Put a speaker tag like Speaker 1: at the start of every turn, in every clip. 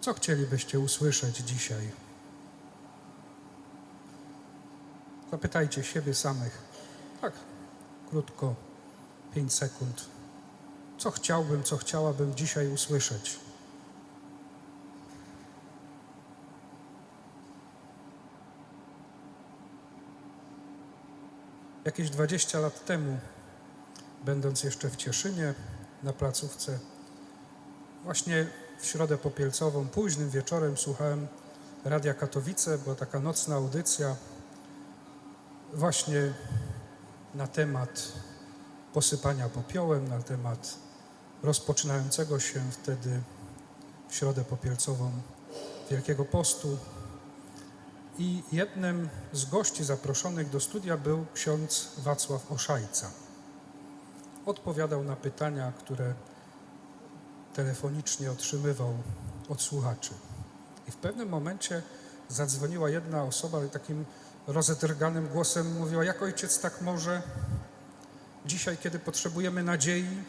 Speaker 1: Co chcielibyście usłyszeć dzisiaj? Zapytajcie siebie samych. Tak, krótko, pięć sekund. Co chciałbym, co chciałabym dzisiaj usłyszeć? Jakieś 20 lat temu, będąc jeszcze w Cieszynie, na placówce, właśnie w środę popielcową, późnym wieczorem słuchałem Radia Katowice, była taka nocna audycja właśnie na temat posypania popiołem, na temat rozpoczynającego się wtedy w środę popielcową Wielkiego Postu. I jednym z gości zaproszonych do studia był ksiądz Wacław Oszajca. Odpowiadał na pytania, które telefonicznie otrzymywał od słuchaczy. I w pewnym momencie zadzwoniła jedna osoba takim rozedrganym głosem mówiła: Jak ojciec tak może? Dzisiaj, kiedy potrzebujemy nadziei,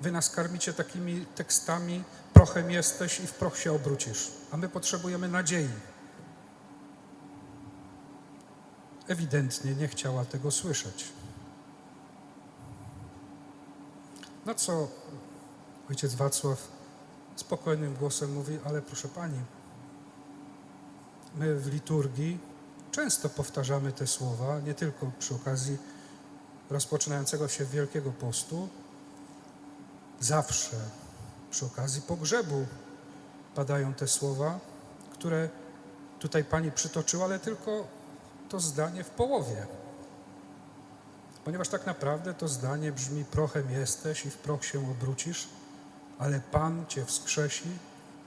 Speaker 1: wy nas karmicie takimi tekstami: prochem jesteś i w proch się obrócisz, a my potrzebujemy nadziei. Ewidentnie nie chciała tego słyszeć. Na co ojciec Wacław spokojnym głosem mówi: Ale proszę pani, my w liturgii często powtarzamy te słowa, nie tylko przy okazji rozpoczynającego się Wielkiego Postu, zawsze przy okazji pogrzebu padają te słowa, które tutaj pani przytoczyła, ale tylko to zdanie w połowie. Ponieważ tak naprawdę to zdanie brzmi: prochem jesteś i w proch się obrócisz, ale Pan cię wskrzesi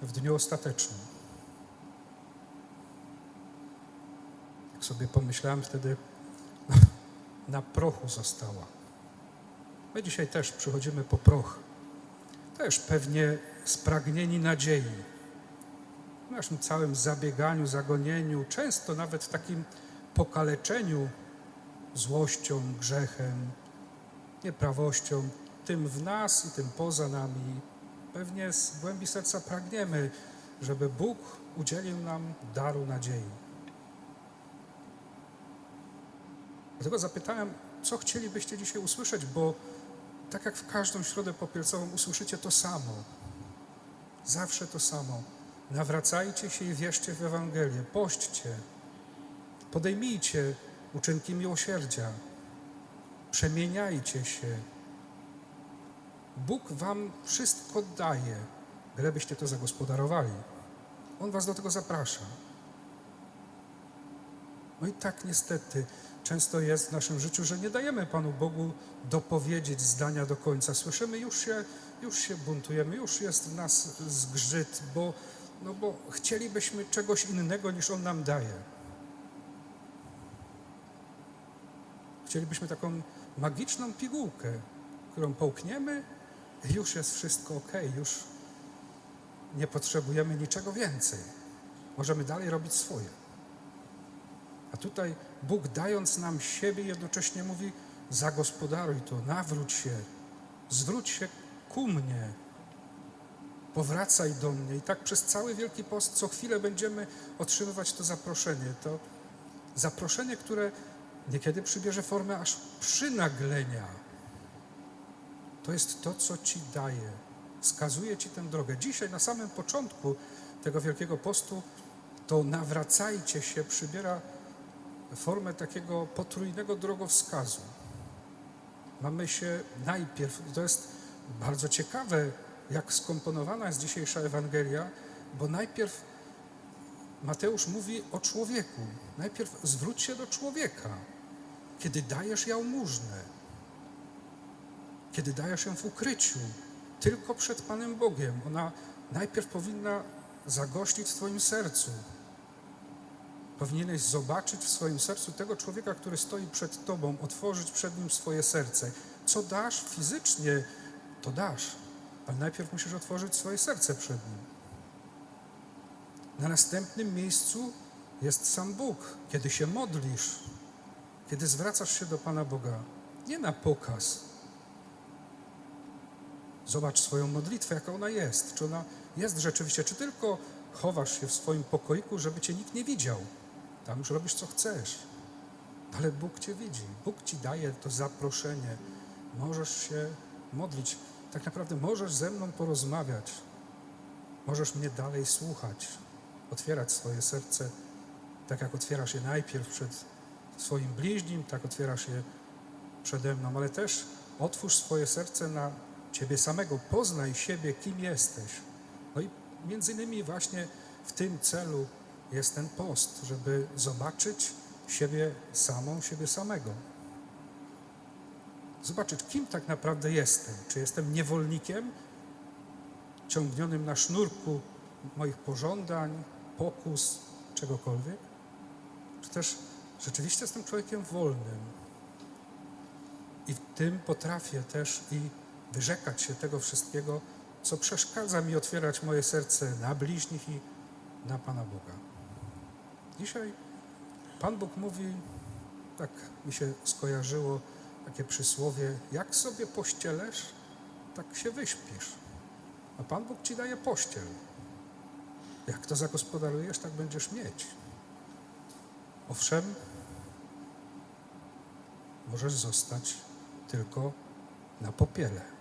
Speaker 1: w dniu ostatecznym. Jak sobie pomyślałem wtedy, na prochu została. My dzisiaj też przychodzimy po proch. Też pewnie spragnieni nadziei. W naszym całym zabieganiu, zagonieniu, często nawet takim pokaleczeniu złością, grzechem, nieprawością, tym w nas i tym poza nami. Pewnie z głębi serca pragniemy, żeby Bóg udzielił nam daru nadziei. Dlatego zapytałem, co chcielibyście dzisiaj usłyszeć, bo tak jak w każdą środę popielcową usłyszycie to samo. Zawsze to samo. Nawracajcie się i wierzcie w Ewangelię. Pośćcie. Podejmijcie uczynki miłosierdzia. Przemieniajcie się. Bóg wam wszystko daje, gdybyście to zagospodarowali. On was do tego zaprasza. No i tak niestety często jest w naszym życiu, że nie dajemy Panu Bogu dopowiedzieć zdania do końca. Słyszymy, już się, już się buntujemy, już jest w nas zgrzyt, bo, no bo chcielibyśmy czegoś innego niż On nam daje. Chcielibyśmy taką magiczną pigułkę, którą połkniemy już jest wszystko ok, już nie potrzebujemy niczego więcej. Możemy dalej robić swoje. A tutaj Bóg dając nam siebie jednocześnie mówi: zagospodaruj to, nawróć się, zwróć się ku mnie, powracaj do mnie. I tak przez cały Wielki Post co chwilę będziemy otrzymywać to zaproszenie. To zaproszenie, które niekiedy przybierze formę aż przynaglenia. To jest to, co Ci daje. Wskazuje Ci tę drogę. Dzisiaj, na samym początku tego Wielkiego Postu, to nawracajcie się przybiera formę takiego potrójnego drogowskazu. Mamy się najpierw, to jest bardzo ciekawe, jak skomponowana jest dzisiejsza Ewangelia, bo najpierw Mateusz mówi o człowieku. Najpierw zwróć się do człowieka, kiedy dajesz jałmużnę, kiedy dajesz ją w ukryciu, tylko przed Panem Bogiem. Ona najpierw powinna zagościć w Twoim sercu, Powinieneś zobaczyć w swoim sercu tego człowieka, który stoi przed Tobą, otworzyć przed nim swoje serce. Co dasz fizycznie, to dasz, ale najpierw musisz otworzyć swoje serce przed nim. Na następnym miejscu jest sam Bóg, kiedy się modlisz, kiedy zwracasz się do Pana Boga. Nie na pokaz. Zobacz swoją modlitwę, jaka ona jest. Czy ona jest rzeczywiście, czy tylko chowasz się w swoim pokoiku, żeby cię nikt nie widział. Tam już robisz co chcesz. Ale Bóg cię widzi. Bóg ci daje to zaproszenie. Możesz się modlić. Tak naprawdę możesz ze mną porozmawiać. Możesz mnie dalej słuchać. Otwierać swoje serce, tak jak otwierasz je najpierw przed swoim bliźnim, tak otwierasz je przede mną, ale też otwórz swoje serce na Ciebie samego, poznaj siebie, kim jesteś. No i między innymi właśnie w tym celu jest ten post, żeby zobaczyć siebie samą, siebie samego. Zobaczyć, kim tak naprawdę jestem. Czy jestem niewolnikiem, ciągnionym na sznurku moich pożądań, pokus, czegokolwiek? Czy też rzeczywiście jestem człowiekiem wolnym? I w tym potrafię też i wyrzekać się tego wszystkiego, co przeszkadza mi otwierać moje serce na bliźnich i na Pana Boga. Dzisiaj Pan Bóg mówi, tak mi się skojarzyło takie przysłowie, jak sobie pościelesz, tak się wyśpisz. A Pan Bóg ci daje pościel. Jak to zagospodarujesz, tak będziesz mieć. Owszem, możesz zostać tylko na popiele.